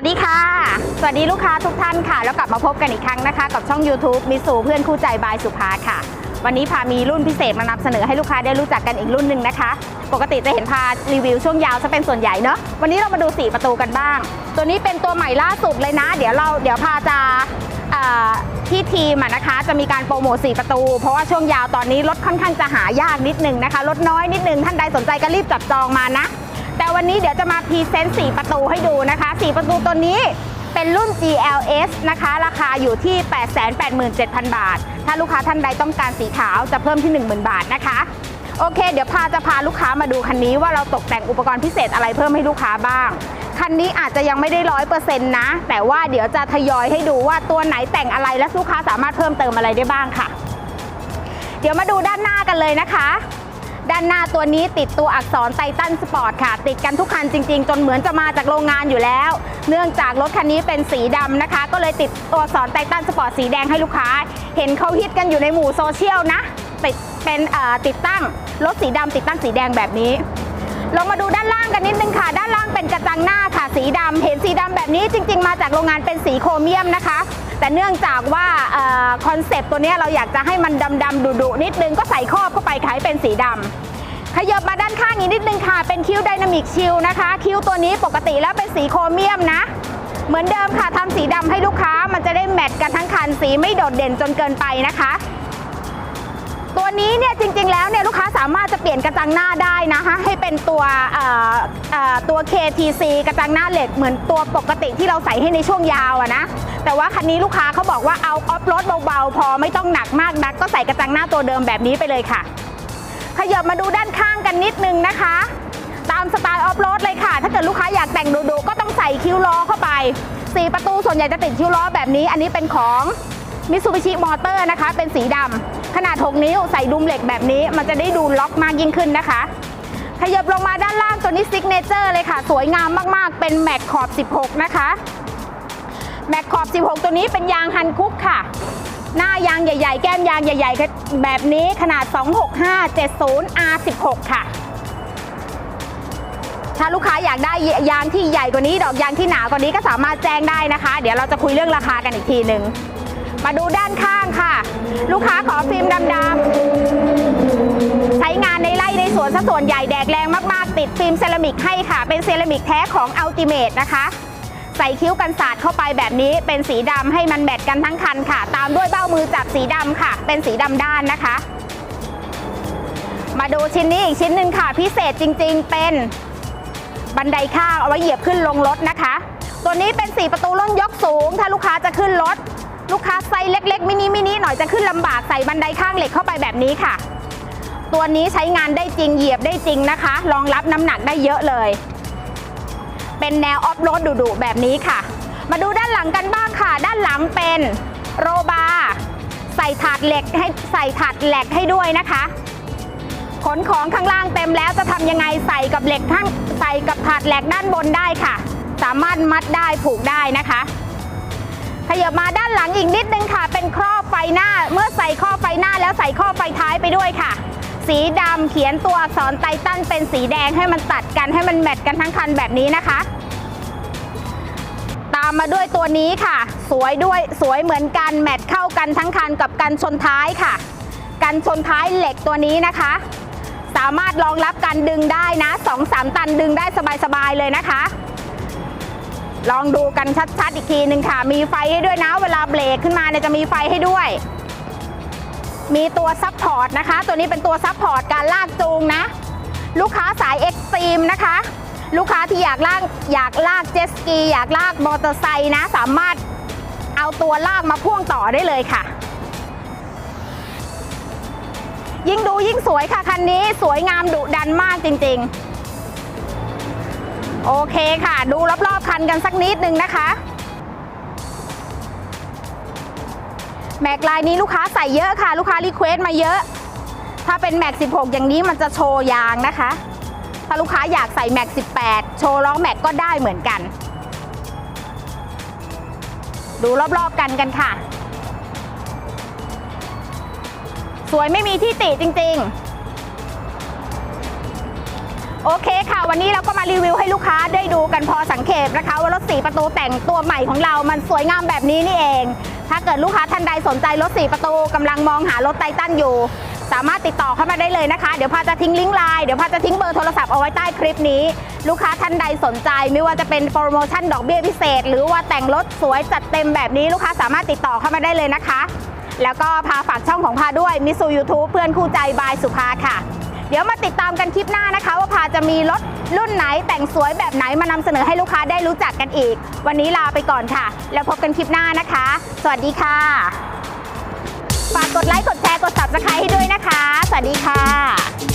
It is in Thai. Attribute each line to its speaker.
Speaker 1: วัสดีค่ะ สวัสดีลูกค้าทุกท่านค่ะ แล้วกลับมาพบกันอีกครั้งนะคะ กับช่อง YouTube มิสูเพื่อนคู่ใจบายสุภาค่ะ วันนี้พามีรุ่นพิเศษมานำเสนอให้ลูกค้าได้รู้จักกันอีกรุ่นหนึ่งนะคะ ปกติจะเห็นพารีวิวช่วงยาวจะเป็นส่วนใหญ่เนอะวันนี้เรามาดู 4 ประตูกันบ้าง ตัวนี้เป็นตัวใหม่ล่าสุดเลยนะ เดี๋ยวเราเดี๋ยวพาจะที่ทีมนะคะจะมีการโปรโมท 4 ประตู เพราะว่าช่วงยาวตอนนี้รถค่อนข้างจะหายากนิดนึงนะคะรถน้อยนิดนึงท่านใดสนใจก็รีบจับจองมานะ วันนี้เดี๋ยวจะมาพรีเซนต์4ประตูให้ดูนะคะ 4 ประตูตัวนี้เป็นรุ่น GLS นะคะ ราคาอยู่ที่ 887,000 บาท ถ้าลูกค้าท่านใดต้องการสีขาวจะเพิ่มที่ 10,000 บาทนะคะ โอเค เดี๋ยวพาจะพาลูกค้ามาดูคันนี้ว่าเราตกแต่งอุปกรณ์พิเศษอะไรเพิ่มให้ลูกค้าบ้าง คันนี้อาจจะยังไม่ได้ร้อยเปอร์เซ็นต์นะ แต่ว่าเดี๋ยวจะทยอยให้ดูว่าตัวไหนแต่งอะไรและลูกค้าสามารถเพิ่มเติมอะไรได้บ้างค่ะ เดี๋ยวมาดูด้านหน้ากันเลยนะคะ ด้านหน้าตัวนี้ติดตัวอักษรไททันสปอร์ตค่ะ ติดกันทุกคันจริง ๆ จนเหมือนจะมาจากโรงงานอยู่แล้ว เนื่องจากรถคันนี้เป็นสีดำนะคะ ก็เลยติดตัวอักษรไททันสปอร์ตสีแดงให้ลูกค้า เห็นเขาฮิตกันอยู่ในหมู่โซเชียลนะติดเป็นติดตั้งรถสีดำติดตั้งสีแดงแบบนี้ลงมาดูด้านล่างกันนิดนึงค่ะ ด้านล่างเป็นกระจังหน้าค่ะ สีดำเห็นสีดำแบบนี้จริง ๆ มาจากโรงงานเป็นสีโครเมียมนะคะ แต่เนื่องจากว่า คอนเซปต์ตัวนี้เราอยากจะให้มันดำๆดุๆนิดนึงก็ใส่ครอบเข้าไปขายเป็นสีดำขยับมาด้านข้างนี้นิดนึงค่ะ เป็นคิ้วไดนามิกชิลนะคะ คิ้วตัวนี้ปกติแล้วเป็นสีโครเมียมนะ เหมือนเดิมค่ะทำสีดำให้ลูกค้ามันจะได้แมทกันทั้งคันสีไม่โดดเด่นจนเกินไปนะคะ ตัวนี้เนี่ยจริงๆแล้วเนี่ยลูกค้าสามารถจะเปลี่ยนกระจังหน้าได้นะคะให้เป็นตัวเอ่อเอ่อตัว KTC กระจังหน้าเหล็กเหมือนตัวปกติที่เราใส่ให้ในช่วงยาวอะนะแต่ว่าคันนี้ลูกค้าเขาบอกว่าเอาออฟโรดเบาๆ พอไม่ต้องหนักมากนัก ก็ใส่กระจังหน้าตัวเดิมแบบนี้ไปเลยค่ะ ขยับมาดูด้านข้างกันนิดนึงนะคะ ตามสไตล์ออฟโรดเลยค่ะ ถ้าเกิดลูกค้าอยากแต่งดุๆก็ต้องใส่คิ้วล้อเข้าไปสีประตูส่วนใหญ่จะติดคิ้วล้อแบบนี้ อันนี้เป็นของมิ t ซูบิชิมอเตอร์นะคะ เป็นสีดำ 6 นิ้วใส่ดุมเหล็กแบบนี้ มันจะได้ดูล็อกมากยิ่งขึ้นนะคะ ขยับลงมาด้านล่างตัวนี้ซิกเนเจอร์เลยค่ะ สวยงามมากๆ เป็นแม็กขอบ 16 นะคะแม็กขอบ 16 ตัวนี้เป็นยางฮันคุกค่ะ หน้ายางใหญ่ ๆ แก้มยางใหญ่ ๆ แบบนี้ขนาด 26570 R16 ค่ะ ถ้าลูกค้าอยากได้ยางที่ใหญ่กว่านี้ ดอกยางที่หนากว่านี้ก็สามารถแจ้งได้นะคะ เดี๋ยวเราจะคุยเรื่องราคากันอีกทีหนึ่ง มาดูด้านข้างค่ะ ลูกค้าขอฟิล์มดำๆใช้งานในไร่ในสวนซะส่วนใหญ่แดดแรงมากๆ ติดฟิล์มเซรามิกให้ค่ะ เป็นเซรามิกแท้ของ Ultimate นะคะใส่คิ้วกันสาดเข้าไปแบบนี้เป็นสีดำให้มันแมทกันทั้งคันค่ะ ตามด้วยเบ้ามือจับสีดำค่ะ เป็นสีดำด้านนะคะ มาดูชิ้นนี้อีกชิ้นหนึ่งค่ะ พิเศษจริงๆ เป็นบันไดข้างเอาไว้เหยียบขึ้นลงรถนะคะ ตัวนี้เป็น4ประตูรุ่นยกสูง ถ้าลูกค้าจะขึ้นรถ ลูกค้าไซส์เล็ก ๆ มินิมินิหน่อยจะขึ้นลำบากใส่บันไดข้างเหล็กเข้าไปแบบนี้ค่ะ ตัวนี้ใช้งานได้จริงเหยียบได้จริงนะคะ รองรับน้ำหนักได้เยอะเลย เป็นแนวออฟโรดดุๆแบบนี้ค่ะ มาดูด้านหลังกันบ้างค่ะ ด้านหลังเป็นโรบาร์ใส่ถาดเหล็กให้ใส่ถาดแหลกให้ด้วยนะคะขนของข้างล่างเต็มแล้วจะทำยังไงใส่กับเหล็กข้างใส่กับถาดแหลกด้านบนได้ค่ะ สามารถมัดได้ผูกได้นะคะ ขยับมาด้านหลังอีกนิดนึงค่ะ เป็นครอบไฟหน้า เมื่อใส่ครอบไฟหน้าแล้วใส่ครอบไฟท้ายไปด้วยค่ะ สีดำเขียนตัวอักษรไททันเป็นสีแดงให้มันตัดกันให้มันแมทกันทั้งคันแบบนี้นะคะ ตามมาด้วยตัวนี้ค่ะ สวยด้วยสวยเหมือนกันแมทเข้ากันทั้งคันกับกันชนท้ายค่ะ กันชนท้ายเหล็กตัวนี้นะคะ สามารถรองรับการดึงได้นะ 2-3 ตันดึงได้สบายๆเลยนะคะ ลองดูกันชัดๆ อีกทีหนึ่งค่ะ มีไฟให้ด้วยนะ เวลาเบรกขึ้นมาเนี่ยจะมีไฟให้ด้วย มีตัวซับพอร์ตนะคะ ตัวนี้เป็นตัวซับพอร์ตการลากจูงนะ ลูกค้าสายเอ็กซ์ตรีมนะคะ ลูกค้าที่อยากลากอยากลากเจ็ตสกี อยากลากมอเตอร์ไซค์นะ สามารถเอาตัวลากมาพ่วงต่อได้เลยค่ะ ยิ่งดูยิ่งสวยค่ะคันนี้สวยงามดุดันมากจริง ๆ โอเคค่ะ ดูรอบๆคันกันสักนิดนึงนะคะแม็กลายนี้ลูกค้าใส่เยอะค่ะ ลูกค้ารีเควสต์มาเยอะ ถ้าเป็นแม็ก 16 อย่างนี้มันจะโชว์ยางนะคะ ถ้าลูกค้าอยากใส่แม็ก 18 โชว์ล้อแม็กก็ได้เหมือนกัน ดูรอบๆกันกันค่ะ สวยไม่มีที่ติจริง ๆ โอเคค่ะ วันนี้เราก็มารีวิวให้ลูกค้าได้ดูกันพอสังเกตนะคะ ว่ารถสีประตูแต่งตัวใหม่ของเรา มันสวยงามแบบนี้นี่เอง ถ้าเกิดลูกค้าท่านใดสนใจรถสีประตูกำลังมองหารถไททันอยู่ สามารถติดต่อเข้ามาได้เลยนะคะ เดี๋ยวพาจะทิ้งลิงก์ไลน์เดี๋ยวพาจะทิ้งเบอร์โทรศัพท์เอาไว้ใต้คลิปนี้ ลูกค้าท่านใดสนใจ ไม่ว่าจะเป็นโปรโมชั่นดอกเบี้ยพิเศษ หรือว่าแต่งรถสวยจัดเต็มแบบนี้ลูกค้าสามารถติดต่อเข้ามาได้เลยนะคะ แล้วก็พาฝากช่องของพาด้วยมิสูยูทูบเพื่อนคู่ใจบายสุภาค่ะ เดี๋ยวมาติดตามกันคลิปหน้านะคะ ว่าพาจะมีรถรุ่นไหนแต่งสวยแบบไหนมานำเสนอให้ลูกค้าได้รู้จักกันอีก วันนี้ลาไปก่อนค่ะ แล้วพบกันคลิปหน้านะคะ สวัสดีค่ะ ฝากกดไลค์กดแชร์กด subscribe ให้ด้วยนะคะ สวัสดีค่ะ